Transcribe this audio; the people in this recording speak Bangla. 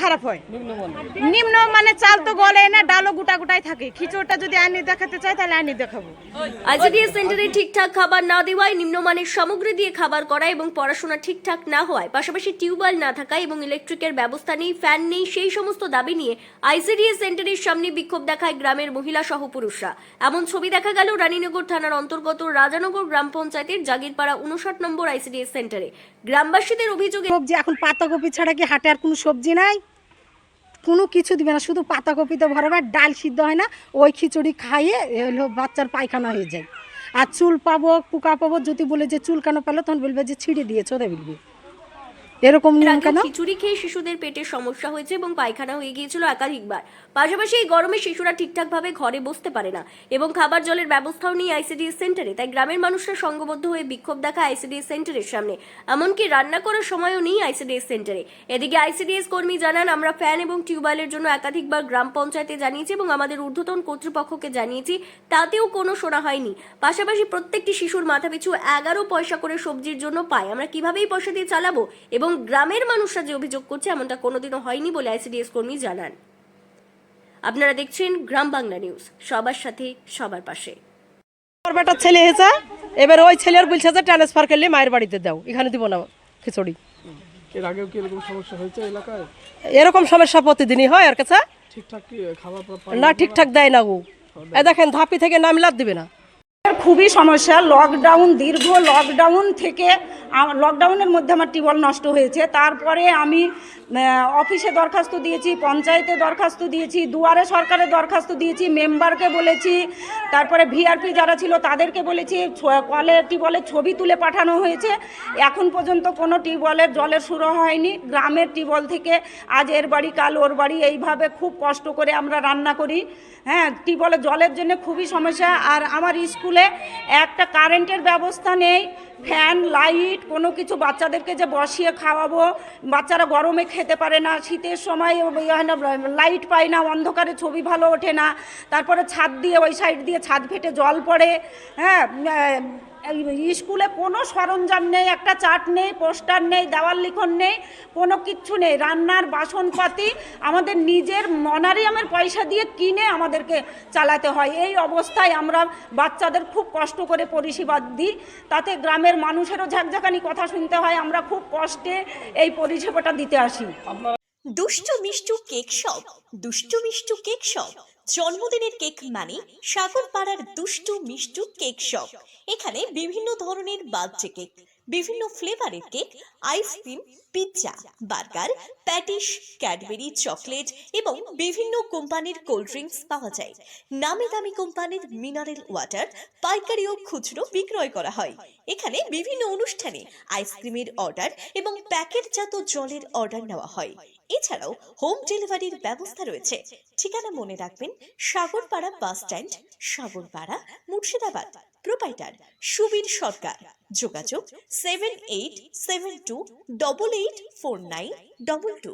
খারাপ হয়। নিম্ন মানে চাল তো গলে না ডালও গোটা গোটাই থাকে। খিচুড়িটা যদি আনি দেখাতে চাই তাহলে আনি দেখাবো। আইসিডিএস সেন্টারে ঠিকঠাক খাবার না দেওয়ায় নিম্নমানের সামগ্রী দিয়ে খাবার করা এবং পড়াশোনা ঠিকঠাক না হওয়ায় পাশাপাশি টিউবওয়েল না থাকায় এবং ইলেকট্রিকের ব্যবস্থা নেই ফ্যান নেই সেই সমস্ত দাবি নিয়ে আইসিডিএস সেন্টারের সামনে বিক্ষোভ দেখায় গ্রামের মহিলা সহ পুরুষরা এমন ছবি দেখা গেল রানীনগর থানার অন্তর্গত রাজানগর গ্রাম পঞ্চায়েতের জাগিরপাড়া উনষাট নম্বর আইসিডিএস সেন্টারে। গ্রামবাসীদের অভিযোগে সবজি এখন পাতাকপি ছাড়া কি হাটে আর কোনো সবজি নাই? কোনো কিছু দিবে না, শুধু পাতাকপিতে ভরাবে ভরাবার ডাল সিদ্ধ হয় না, ওই খিচুড়ি খাইয়ে হলো বাচ্চার পায়খানা হয়ে যায়। আর চুল পাবো, পোকা পাবো, যদি বলে যে চুল কেন পেল তখন বলবে যে ছিঁড়ে দিয়েছে ওরা বলবে। এরকম নিয়ম কেন খিচুড়ি খেয়ে শিশুদের পেটে সমস্যা হয়েছে এবং পায়খানা হয়ে গিয়েছিল একাধিকবার পাশাপাশি এই গরমে শিশুরা ঠিকঠাকভাবে ঘরে বসতে পারে না এবং খাবার জলের ব্যবস্থাও নেই আইসিডিএস সেন্টারে। তাই গ্রামের মানুষরা সংঘবদ্ধ হয়ে বিক্ষোভ দেখা আইসিডিএস সেন্টারের সামনে। এমনকি রান্না করার সময়ও নেই আইসিডিএস সেন্টারে। এদিকে আইসিডিএস কর্মী জানান আমরা ফ্যান এবং টিউবওয়েলের জন্য একাধিকবার গ্রাম পঞ্চায়েতে জানিয়েছি এবং আমাদের ঊর্ধ্বতন কর্তৃপক্ষকে জানিয়েছি তাতেও কোনো শোনা হয়নি। পাশাপাশি প্রত্যেকটি শিশুর মাথাপিছু এগারো পয়সা করে সবজির জন্য পায়। আমরা কিভাবেই পয়সা দিয়ে চালাবো এবং গ্রামের মানুষরা যে অভিযোগ করছে এমনটা কোনোদিনও হয়নি বলে আইসিডিএস কর্মী জানান। আপনারা দেখছেন গ্রাম বাংলা নিউজ সবার সাথে সবার পাশে। আমার বেটার ছেলে হয়েছে এবার ওই ছেলের বলছে যে ট্রান্সফার করলে মায়ের বাড়িতে দাও এখানে দিব না খিচুড়ি। এর আগেও কি এরকম সমস্যা হয়েছে এলাকায়? এরকম সমস্যা প্রতিদিনই হয় আর কাছে। ঠিকঠাক কি খাবার না ঠিকঠাক দেয় না ও এ দেখেন ধাপি থেকে নাম লাভ দিবে না। খুবই সমস্যা লকডাউন দীর্ঘ লকডাউন থেকে লকডাউনের মধ্যে আমার টিউবওয়েল নষ্ট হয়েছে। তারপরে আমি অফিসে দরখাস্ত দিয়েছি, পঞ্চায়েতে দরখাস্ত দিয়েছি, দুয়ারে সরকারে দরখাস্ত দিয়েছি মেম্বারকে বলেছি, তারপরে ভিআরপি যারা ছিল তাদেরকে বলেছি কলের টিউবওয়েলের ছবি তুলে পাঠানো হয়েছে। এখন পর্যন্ত কোনো টিউবওয়েলের জলের শুরু হয়নি। গ্রামের টিউবওয়েল থেকে আজ এর বাড়ি, কাল ওর বাড়ি, এইভাবে খুব কষ্ট করে আমরা রান্না করি। হ্যাঁ টিউবওয়েলের জলের জন্য খুবই সমস্যা। আর আমার স্কুলে একটা কারেন্টের ব্যবস্থা নেই। ফ্যান, লাইট, কোনো কিছু বাচ্চাদেরকে যে বসিয়ে খাওয়াবো, বাচ্চারা গরমে খেতে পারে না, শীতের সময় ইয়ে লাইট পায় না, অন্ধকারে ছবি ভালো ওঠে না, তারপরে ছাদ দিয়ে, ওই সাইড দিয়ে ছাদ ফেটে জল পড়ে হ্যাঁ স্কুলে কোনো সরঞ্জাম নেই, একটা চার্ট নেই, পোস্টার নেই, দেওয়াল লিখন নেই, কোনো কিচ্ছু নেই। রান্নার বাসনপাতি আমাদের নিজের মনারিয়ামের পয়সা দিয়ে কিনে আমাদেরকে চালাতে হয়। এই অবস্থায় আমরা বাচ্চাদের খুব কষ্ট করে পরিষেবা দিই। তাতে গ্রামের মানুষেরও ঝাঁকঝাঁকানি কথা শুনতে হয়। আমরা খুব কষ্টে এই পরিষেবাটা দিতে আসি। দুষ্টু Mishtu cake shop. Dushtu Mishtu cake shop. জন্মদিনের কেক মানে সাগর পাড়ার দুষ্টু মিষ্টু কেক শপ। এখানে বিভিন্ন ধরনের বার্থডে কেক, বিভিন্ন ফ্লেভারের cake, ice cream pizza burger patties Cadbury chocolate এবং বিভিন্ন কোম্পানির কোল্ড ড্রিঙ্কস পাওয়া যায়। নামি দামি কোম্পানির মিনারেল ওয়াটার পাইকারি ও খুচরো বিক্রয় করা হয়। এখানে বিভিন্ন অনুষ্ঠানে আইসক্রিমের অর্ডার এবং প্যাকেটজাত জলের অর্ডার নেওয়া হয়। এছাড়াও হোম ডেলিভারির ব্যবস্থা রয়েছে। ঠিকানা মনে রাখবেন, Sagarpara bus stand Sagarpara, Murshidabad. Proprietor Subir Sarkar. যোগাযোগ seven eight seven two double eight four nine double two